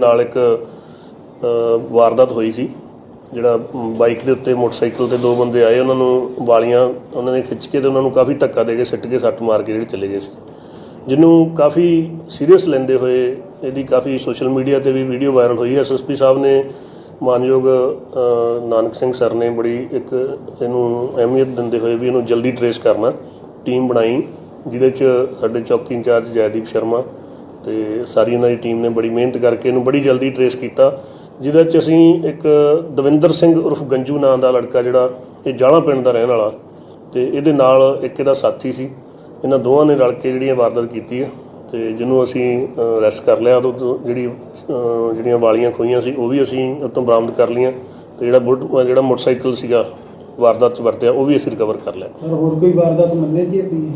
ਨਾਲ ਇੱਕ ਵਾਰਦਾਤ ਹੋਈ ਸੀ, ਜਿਹੜਾ ਬਾਈਕ ਦੇ ਉੱਤੇ ਮੋਟਰਸਾਈਕਲ ਤੇ ਦੋ ਬੰਦੇ ਆਏ, ਉਹਨਾਂ ਨੂੰ ਵਾਲੀਆਂ, ਉਹਨਾਂ ਨੇ ਖਿੱਚ ਕੇ ਤੇ ਉਹਨਾਂ ਨੂੰ ਕਾਫੀ ਧੱਕਾ ਦੇ ਕੇ ਸਿੱਟ ਕੇ ਸੱਟ ਮਾਰ ਕੇ ਜਿਹੜੇ ਚਲੇ ਗਏ ਸੀ। ਜਿਹਨੂੰ ਕਾਫੀ ਸੀਰੀਅਸ ਲੈਂਦੇ ਹੋਏ, ਇਹਦੀ ਕਾਫੀ ਸੋਸ਼ਲ ਮੀਡੀਆ ਤੇ ਵੀ ਵੀਡੀਓ ਵਾਇਰਲ ਹੋਈ। ਹੈ ਐਸਐਸਪੀ ਸਾਹਿਬ ਨੇ ਮਾਨਯੋਗ ਨਾਨਕ ਸਿੰਘ ਸਰ ਨੇ ਬੜੀ ਇੱਕ, ਇਹਨੂੰ ਅਹਿਮੀਅਤ ਦਿੰਦੇ ਹੋਏ ਵੀ ਇਹਨੂੰ ਜਲਦੀ ਟਰੇਸ ਕਰਨਾ ਟੀਮ ਬਣਾਈ। ਜਿਹਦੇ ਚ ਸਾਡੇ ਚੌਕੀ ਇੰਚਾਰਜ ਜੈਦੀਪ ਸ਼ਰਮਾ ਤੇ ਸਾਰੀ ਇਹਨਾਂ ਦੀ ਟੀਮ ਨੇ ਬੜੀ ਮਿਹਨਤ ਕਰਕੇ ਇਹਨੂੰ ਬੜੀ ਜਲਦੀ ਟਰੇਸ ਕੀਤਾ, ਜਿਹਦੇ ਚ ਅਸੀਂ ਇੱਕ ਦਵਿੰਦਰ ਸਿੰਘ ਉਰਫ ਗੰਜੂ ਨਾਂ ਦਾ ਲੜਕਾ ਜਿਹੜਾ ਇਹ ਜਾਲਾ ਪਿੰਡ ਦਾ ਰਹਿਣ ਵਾਲਾ ਤੇ ਇਹਦੇ ਨਾਲ ਇੱਕ ਇਹਦਾ ਸਾਥੀ ਸੀ, ਇਹਨਾਂ ਦੋਵਾਂ ਨੇ ਰਲ ਕੇ ਜਿਹੜੀਆਂ ਵਾਰਦਾਤ ਕੀਤੀ ਹੈ ਤੇ ਜਿਹਨੂੰ ਅਸੀਂ ਅਰੈਸਟ ਕਰ ਲਿਆ ਉਦੋਂ ਜਿਹੜੀ ਜਿਹੜੀਆਂ ਵਾਲੀਆਂ ਖੋਈਆਂ ਸੀ, ਉਹ ਵੀ ਅਸੀਂ ਉਹ ਤੋਂ ਬਰਾਮਦ ਕਰ ਲਈਆਂ ਤੇ ਜਿਹੜਾ ਬੁੱਢ- ਜਿਹੜਾ ਮੋਟਰਸਾਈਕਲ ਸੀਗਾ ਵਾਰਦਾਤ 'ਚ ਵਰਤਿਆ, ਉਹ ਵੀ ਅਸੀਂ ਰਿਕਵਰ ਕਰ ਲਿਆ। ਸਰ, ਹੋਰ ਕੋਈ ਵਾਰਦਾਤ ਮੰਨੇ ਜੀ ਆਪਣੀ?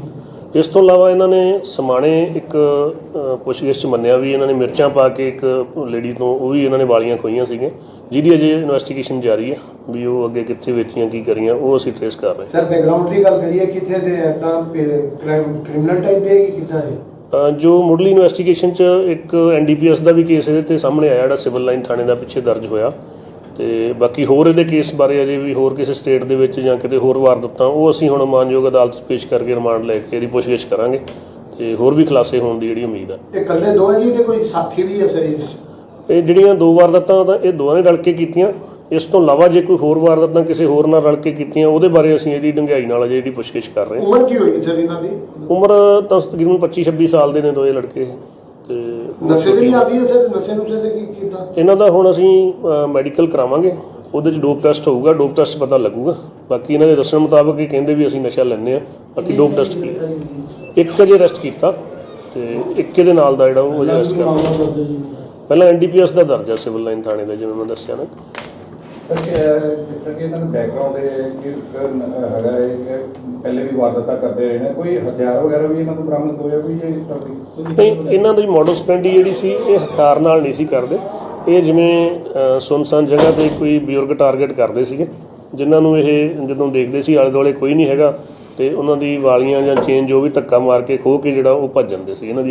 ਇਸ ਤੋਂ ਇਲਾਵਾ ਇਹਨਾਂ ਨੇ ਸਮਾਣੇ ਇੱਕ ਪੁੱਛਗਿੱਛ ਚ ਮੰਨਿਆ ਵੀ ਇਹਨਾਂ ਨੇ ਮਿਰਚਾਂ ਪਾ ਕੇ ਇੱਕ ਲੇਡੀ ਤੋਂ ਉਹ ਵੀ ਇਹਨਾਂ ਨੇ ਵਾਲੀਆਂ ਖੋਈਆਂ ਸੀਗੀਆਂ ਜਿਹਦੀ ਅਜੇ ਇਨਵੈਸਟੀਗੇਸ਼ਨ ਜਾਰੀ ਹੈ ਵੀ ਉਹ ਅੱਗੇ ਕਿੱਥੇ ਵੇਚੀਆਂ ਕੀ ਕਰੀਆਂ ਉਹ ਅਸੀਂ ਟ੍ਰੇਸ ਕਰ ਰਹੇ ਸਰ ਬੈਕਗ੍ਰਾਉਂਡ ਦੀ ਗੱਲ ਕਰੀਏ ਕਿੱਥੇ ਦੇ ਤਾਂ ਕ੍ਰਾਈਮ ਕ੍ਰਿਮੀਨਲ ਟਾਈਪ ਦੇ ਕਿ ਕਿੱਦਾਂ ਹੈ ਜੋ ਮੁੱਢਲੀ ਇਨਵੈਸਟੀਗੇਸ਼ਨ ਚ ਇੱਕ ਐਨਡੀਪੀਐਸ ਦਾ ਵੀ ਕੇਸ ਇਹਦੇ ਤੇ ਸਾਹਮਣੇ ਆਇਆ ਜਿਹੜਾ ਸਿਵਲ ਲਾਈਨ ਥਾਣੇ ਦਾ ਪਿੱਛੇ ਦਰਜ ਹੋਇਆ। ਤੇ ਬਾਕੀ ਹੋਰ ਇਹਦੇ ਕੇਸ ਬਾਰੇ ਅਜੇ ਵੀ ਹੋਰ ਕਿਸੇ ਸਟੇਟ ਦੇ ਵਿੱਚ ਜਾਂ ਕਿਤੇ ਹੋਰ ਵਾਰਦਾਤਾਂ ਉਹ ਅਸੀਂ ਹੁਣ ਮਾਨਯੋਗ ਅਦਾਲਤ 'ਚ ਪੇਸ਼ ਕਰਕੇ ਰਿਮਾਂਡ ਲੈ ਕੇ ਇਹਦੀ ਪੁੱਛਗਿੱਛ ਕਰਾਂਗੇ ਤੇ ਹੋਰ ਵੀ ਖੁਲਾਸੇ ਹੋਣ ਦੀ ਜਿਹੜੀ ਉਮੀਦ ਹੈ ਇਹ ਇਕੱਲੇ ਦੋ ਹੈ ਜੀ ਤੇ ਕੋਈ ਸਾਥੀ ਵੀ ਹੈ ਸਰ ਇਹ ਜਿਹੜੀਆਂ ਦੋ ਵਾਰਦਾਤਾਂ ਤਾਂ ਇਹ ਦੋਵਾਂ ਨੇ ਰਲ ਕੇ ਕੀਤੀਆਂ। ਇਸ ਤੋਂ ਇਲਾਵਾ ਜੇ ਕੋਈ ਹੋਰ ਵਾਰਦਾਤਾਂ ਕਿਸੇ ਹੋਰ ਨਾਲ ਰਲ ਕੇ ਕੀਤੀਆਂ ਉਹਦੇ ਬਾਰੇ ਅਸੀਂ ਇਹਦੀ ਡੂੰਘਾਈ ਨਾਲ ਅਜੇ ਇਹਦੀ ਪੁੱਛਗਿੱਛ ਕਰ ਰਹੇ ਹਾਂ। ਉਮਰ ਕੀ ਹੋਈ ਸਰ ਇਹਨਾਂ ਦੀ? ਉਮਰ ਤਾਂ ਤਕਰੀਬਨ 25 26 ਸਾਲ ਦੇ ਨੇ ਦੋਏ ਲੜਕੇ। ਤੇ ਨਸ਼ੇ ਦੀ ਵੀ ਆਦੀ ਹੈ ਸਰ ਨਸ਼ੇ ਨੁਸ਼ੇ ਦੇ ਕੀ ਕਿੱਦਾਂ ਇਹਨਾਂ ਦਾ ਹੁਣ ਅਸੀਂ ਮੈਡੀਕਲ ਕਰਾਵਾਂਗੇ। ਉਹਦੇ ਚ ਡੋਪ ਟੈਸਟ ਹੋਊਗਾ ਡੋਪ ਟੈਸਟ ਪਤਾ ਲੱਗੂਗਾ। ਬਾਕੀ ਇਹਨਾਂ ਦੇ ਦੱਸਣ ਮੁਤਾਬਕ ਇਹ ਕਹਿੰਦੇ ਵੀ ਅਸੀਂ ਨਸ਼ਾ ਲੈਂਦੇ ਆ ਬਾਕੀ ਡੋਪ ਟੈਸਟ ਇੱਕ ਅਜੇ ਅਰੈਸਟ ਕੀਤਾ ਤੇ ਇੱਕ ਇਹਦੇ ਨਾਲ ਦਾ ਜਿਹੜਾ ਉਹ ਅਜੇ ਅਰੈਸਟ ਕਰ ਪਹਿਲਾਂ ਐਨਡੀਪੀਐਸ ਦਾ ਦਰਜ ਸਿਵਲ ਲਾਈਨ ਥਾਣੇ ਦਾ ਜਿਵੇਂ ਮੈਂ ਦੱਸਿਆ ਨਾ। ਕਰਕੇ ਜਿਸ ਤਰ੍ਹਾਂ ਕਿ ਇਹਨਾਂ ਦਾ ਬੈਕਗ੍ਰਾਉਂਡ ਹੈ ਕਿ ਇੱਕ ਹੈਗਾ ਹੈ ਕਿ ਪਹਿਲੇ ਵੀ ਵਾਰਦਾਤਾਂ ਕਰਦੇ ਰਹੇ ਨੇ। ਕੋਈ ਹਥਿਆਰ ਵਗੈਰਾ ਵੀ ਇਹਨਾਂ ਤੋਂ ਬਰਾਮਦ ਹੋਇਆ ਕੋਈ ਜਾਂ ਇਸ ਤਰ੍ਹਾਂ ਦੀ ਨਹੀਂ ਇਹਨਾਂ ਦੀ ਮਾਡਲ ਸਪੈਂਡੀ ਜਿਹੜੀ ਸੀ ਇਹ ਹਥਿਆਰ ਨਾਲ ਨਹੀਂ ਸੀ ਕਰਦੇ। ਇਹ ਜਿਵੇਂ ਸੁੰਨਸਾਨ ਜਗ੍ਹਾ ਤੇ ਕੋਈ ਬਜ਼ੁਰਗ ਟਾਰਗੇਟ ਕਰਦੇ ਸੀਗੇ ਜਿਨ੍ਹਾਂ ਨੂੰ ਇਹ ਜਦੋਂ ਦੇਖਦੇ ਸੀ ਆਲੇ ਦੁਆਲੇ ਕੋਈ ਨਹੀਂ ਹੈਗਾ ਤੇ ਉਹਨਾਂ ਦੀ ਵਾਲੀਆਂ ਜਾਂ ਚੇਨ ਜੋ ਵੀ ਧੱਕਾ ਮਾਰ ਕੇ ਖੋਹ ਕੇ ਜਿਹੜਾ ਉਹ ਭੱਜ ਜਾਂਦੇ ਸੀ। ਇਹਨਾਂ ਦੀ